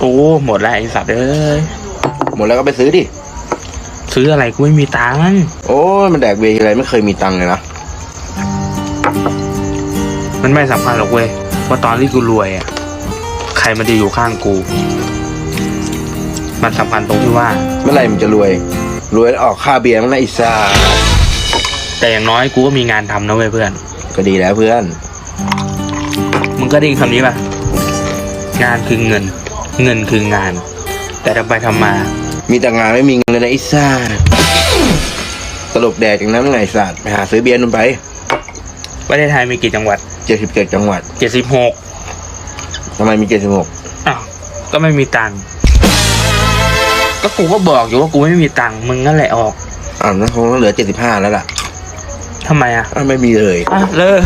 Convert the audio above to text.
โอ้หมดแล้วไอสัตว์เอ้ยหมดแล้วก็ไปซื้อดิ ซื้ออะไรกูไม่มีตังค์โอ้ยมันแดกเบียร์ทีไรไม่เคยมีตังค์เลยนะ มันไม่สำคัญหรอกเว้ยว่าตอนที่กูรวยอะ ใครมันจะอยู่ข้างกู มันสำคัญตรงที่ว่า เมื่อไหร่มันจะรวย รวยแล้วออกค่าเบียร์มันนะอิสาแต่อย่างน้อยกูก็มีงานทำนะเว้ยเพื่อน ก็ดีแล้วเพื่อน มึงก็ได้ยินคำนี้ป่ะ งานคือเงิน เงินคืองาน แต่ทำไปทำมา มีแต่งานไม่มีเงินเลยนะอิสาตลกแดกอย่างนั้นไงสัตว์ไปหาซื้อเบียร์นุ่นไปประเทศไทยมีกี่จังหวัด เจ็ดสิบเจ็ดจังหวัดเจ็ดสิบหกทำไมมีเจ็ดสิบหกอ้าวก็ไม่มีตังค์ก็กูก็บอกอยู่ว่ากูไม่มีตังค์มึงนั่นแหละออกอ่านั่นคงต้องเหลือเจ็ดสิบห้าแล้วล่ะทำไมอะอ้าวไม่มีเลย อะเลิก